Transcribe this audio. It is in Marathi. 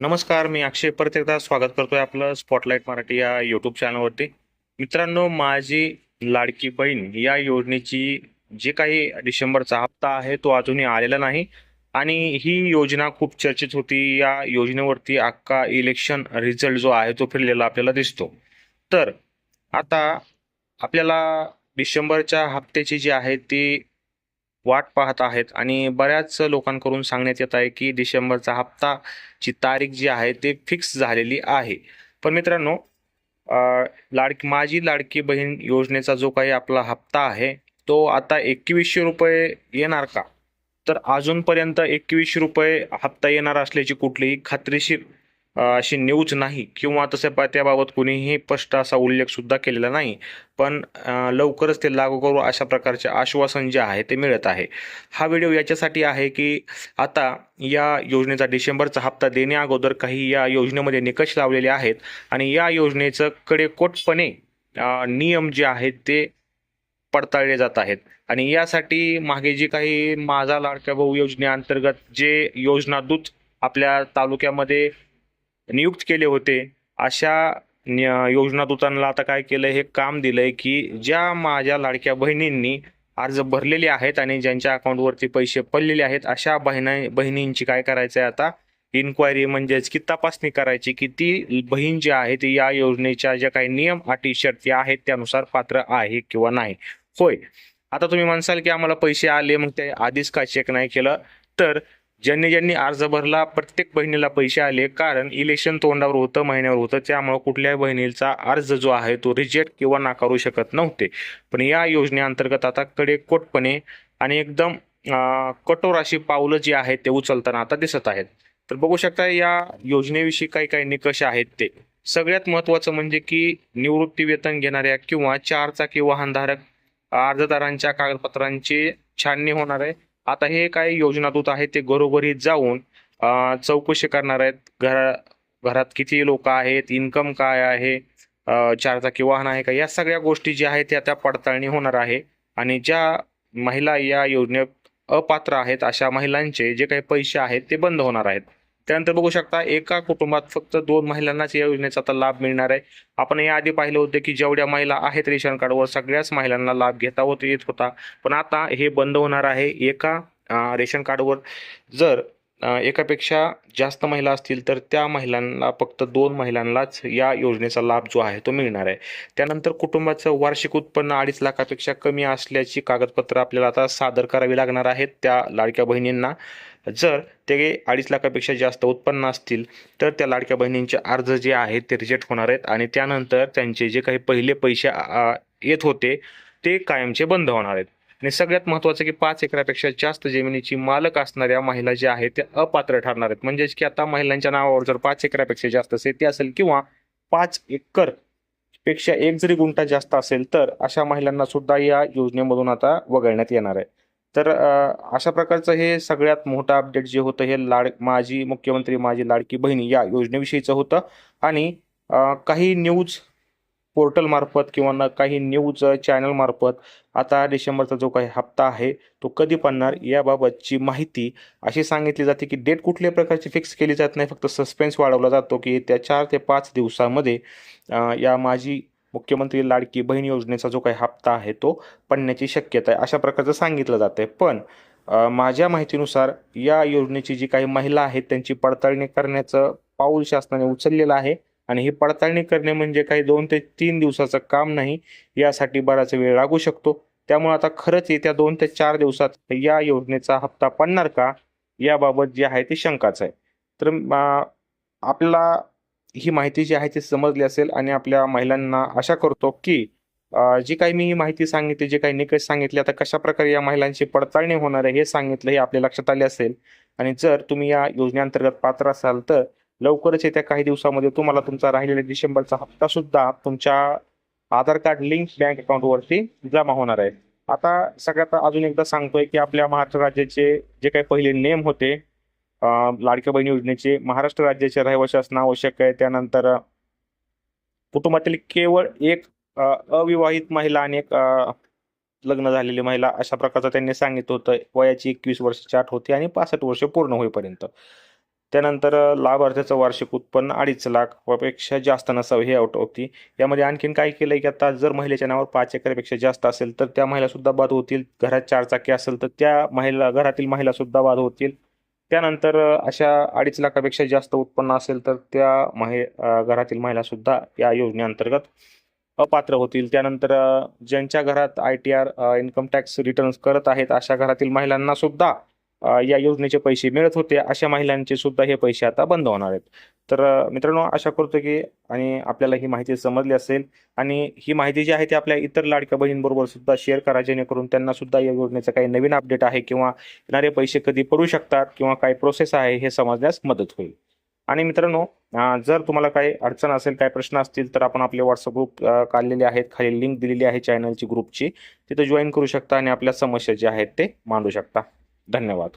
नमस्कार मी अक्षय परत एकदा स्वागत करतोय आपलं स्पॉटलाईट मराठी या युट्यूब चॅनलवरती मित्रांनो माझी लाडकी बहीण या योजनेची जे काही डिसेंबरचा हप्ता आहे तो अजूनही आलेला नाही आणि ही योजना खूप चर्चेत होती. या योजनेवरती अख्खा इलेक्शन रिझल्ट जो आहे तो फिरलेला आपल्याला दिसतो. तर आता आपल्याला डिसेंबरच्या हप्त्याची जी आहे ती वाट पाहत आहेत आणि बऱ्याच लोकांकडून सांगण्यात येत आहे की डिसेंबरचा हप्ता ची तारीख जी आहे ते फिक्स झालेली आहे. पण मित्रांनो लाडकी माझी लाडकी बहीण योजनेचा जो काही आपला हप्ता आहे तो आता एकवीसशे रुपये येणार का? तर अजूनपर्यंत एकवीसशे रुपये हप्ता येणार असल्याची कुठलीही खात्रीशीर अशी न्यूज नाही किंवा तसं त्याबाबत कुणीही स्पष्ट असा उल्लेख सुद्धा केलेला नाही. पण लवकरच ते लागू करू अशा प्रकारचे आश्वासन जे आहे ते मिळत आहे. हा व्हिडिओ याच्यासाठी आहे की आता या योजनेचा डिसेंबरचा हप्ता देण्या अगोदर काही या योजनेमध्ये निकष लावलेले आहेत आणि या योजनेचं कडेकोटपणे नियम जे आहेत ते पडताळले जात आहेत. आणि यासाठी मागे जी काही माझा लाडक्या भाऊ योजनेअंतर्गत जे योजना दूत आपल्या तालुक्यामध्ये नियुक्त केले होते. अशा योजनादूतांना योजना आता काय केलं हे काम दिलंय की ज्या माझ्या लाडक्या बहिणींनी अर्ज भरलेले आहेत आणि ज्यांच्या अकाउंटवरती पैसे पडलेले आहेत अशा बहिणी बहिणींची काय करायचं आहे आता? इन्क्वायरी म्हणजेच की तपासणी करायची की ती बहीण जी आहे ती या योजनेच्या ज्या काही नियम अटी शर्ती आहेत त्यानुसार पात्र आहे किंवा नाही? होय. आता तुम्ही म्हणसाल की आम्हाला पैसे आले मग ते आधीच का चेक नाही केलं? तर ज्यांनी ज्यांनी अर्ज भरला प्रत्येक बहिणीला पैसे आले कारण इलेक्शन तोंडावर होतं महिन्यावर होतं. त्यामुळे कुठल्याही बहिणीचा अर्ज जो आहे तो रिजेक्ट किंवा नाकारू शकत नव्हते. पण या योजनेअंतर्गत आता कडेकोटपणे आणि एकदम कठोर अशी पावलं जी आहेत ते उचलताना आता दिसत आहेत. तर बघू शकता या योजनेविषयी काही काही निकष आहेत ते. सगळ्यात महत्त्वाचं म्हणजे की निवृत्ती वेतन घेणाऱ्या किंवा चारचाकी वाहनधारक अर्जदारांच्या कागदपत्रांची छाननी होणार आहे. आता हे काही योजना दूत आहेत ते घरोघरी जाऊन चौकशी करणार आहेत. घरा घरात किती लोक आहेत इन्कम काय आहे चारचाकी वाहन आहे का या सगळ्या गोष्टी ज्या आहेत त्या त्या पडताळणी होणार आहे. आणि ज्या महिला या योजनेत अपात्र आहेत अशा महिलांचे जे काही पैसे आहेत ते बंद होणार आहेत. त्यानंतर बघू शकता एका कुटुंबात फक्त दोन महिलांनाच या योजनेचा आता लाभ मिळणार आहे. आपण याआधी पाहिलं होतं की जेवढ्या महिला आहेत रेशन कार्डवर सगळ्याच महिलांना लाभ घेता होत येत होता. पण आता हे बंद होणार आहे. एका रेशन कार्डवर जर एकापेक्षा जास्त महिला असतील तर त्या महिलांना फक्त दोन महिलांनाच या योजनेचा लाभ जो आहे तो मिळणार आहे. त्यानंतर कुटुंबाचं वार्षिक उत्पन्न अडीच लाखापेक्षा कमी असल्याची कागदपत्र आपल्याला आता सादर करावी लागणार आहेत त्या लाडक्या बहिणींना. जर ते अडीच लाखापेक्षा जास्त उत्पन्न असतील तर त्या लाडक्या बहिणींचे अर्ज जे आहेत ते रिजेक्ट होणार आहेत आणि त्यानंतर त्यांचे जे काही पहिले पैसे येत होते ते कायमचे बंद होणार आहेत. आणि सगळ्यात महत्त्वाचं की पाच एकरापेक्षा जास्त जमिनीची मालक असणाऱ्या महिला ज्या आहेत त्या अपात्र ठरणार आहेत. म्हणजेच की आता महिलांच्या नावावर जर पाच एकरापेक्षा जास्त शेती असेल किंवा पाच एकरपेक्षा एक जरी गुंठा जास्त असेल तर अशा महिलांना सुद्धा या योजनेमधून आता वगळण्यात येणार आहे. तर अशा प्रकारचं हे सगळ्यात मोठं अपडेट जे होतं हे लाड माझी मुख्यमंत्री माझी लाडकी बहिणी या योजनेविषयीचं होतं. आणि काही न्यूज पोर्टलमार्फत किंवा न काही न्यूज चॅनलमार्फत आता डिसेंबरचा जो काही हप्ता आहे तो कधी पडणार याबाबतची माहिती अशी सांगितली जाते की डेट कुठल्याही प्रकारची फिक्स केली जात नाही फक्त सस्पेन्स वाढवला जातो की त्या चार ते पाच दिवसामध्ये या माझी मुख्यमंत्री लाडकी बहीण योजनेचा जो काही हप्ता आहे तो पडण्याची शक्यता आहे अशा प्रकारचं सांगितलं जातं आहे पण माझ्या माहितीनुसार या योजनेची जी काही महिला आहेत त्यांची पडताळणी करण्याचं पाऊल शासनाने उचललेलं आहे आणि ही पडताळणी करणे म्हणजे काही दोन ते तीन दिवसाचं काम नाही यासाठी बराच वेळ लागू शकतो. त्यामुळे आता खरंच येत्या दोन ते चार दिवसात या योजनेचा हप्ता पडणार का? याबाबत जी आहे ती शंकाच आहे. तर आपला आपल्याला ही माहिती जी आहे ती समजली असेल आणि आपल्या महिलांना आशा करतो की जी काही मी ही माहिती सांगितली जे काही निकष सांगितले आता कशा प्रकारे या महिलांची पडताळणी होणार आहे हे सांगितलं हे आपल्या लक्षात आले असेल. आणि जर तुम्ही या योजनेअंतर्गत पात्र असाल तर लवकरच येत्या काही दिवसामध्ये तुम्हाला तुमचा राहिलेला डिसेंबरचा हप्ता सुद्धा तुमच्या आधार कार्ड लिंक बँक अकाउंटवरती जमा होणार आहे. आता सगळ्यात अजून एकदा सांगतोय की आपल्या महाराष्ट्र राज्याचे जे काही पहिले नियम होते लाडक्या बहीण योजनेचे महाराष्ट्र राज्याचे रहिवासी असणं आवश्यक आहे. त्यानंतर कुटुंबातील केवळ एक अविवाहित महिला आणि एक लग्न झालेली महिला अशा प्रकारचं त्यांनी सांगितलं होतं. वयाची एकवीस वर्षाची आठ होती आणि पासष्ट वर्ष पूर्ण होईपर्यंत. त्यानंतर लाभार्थ्याचं वार्षिक उत्पन्न अडीच लाखपेक्षा जास्त नसावं हे आउट होती. यामध्ये आणखीन काय केलंय की आता जर महिलेच्या नावावर पाच एकरपेक्षा जास्त असेल तर त्या महिला सुद्धा बाद होतील. घरात चार चाकी असेल तर त्या महिला घरातील महिला सुद्धा बाद होतील. त्यानंतर अशा अडीच लाखापेक्षा जास्त उत्पन्न असेल तर त्या महि घरातील महिला सुद्धा या योजनेअंतर्गत अपात्र होतील. त्यानंतर ज्यांच्या घरात I T R income tax returns करत आहेत अशा घरातील महिलांना सुद्धा या योजनेचे पैसे मिळत होते. अशा महिलांचे सुद्धा हे पैसे आता बंद होणार आहेत. तर मित्रांनो आशा करतो की आणि आपल्याला ही माहिती समजली असेल आणि ही माहिती जी आहे ती आपल्या इतर लाडक्या बहिणींबरोबर सुद्धा शेअर करा जेणेकरून त्यांना सुद्धा या योजनेचं काही नवीन अपडेट आहे किंवा येणारे पैसे कधी पडू शकतात किंवा काय प्रोसेस आहे हे समजण्यास मदत होईल. आणि मित्रांनो जर तुम्हाला काही अडचण असेल काही प्रश्न असतील तर आपण आपले व्हॉट्सअप ग्रुप काढलेले आहेत. खाली लिंक दिलेली आहे चॅनलची ग्रुपची तिथे जॉईन करू शकता आणि आपल्या समस्या ज्या आहेत ते मांडू शकता. धन्यवाद.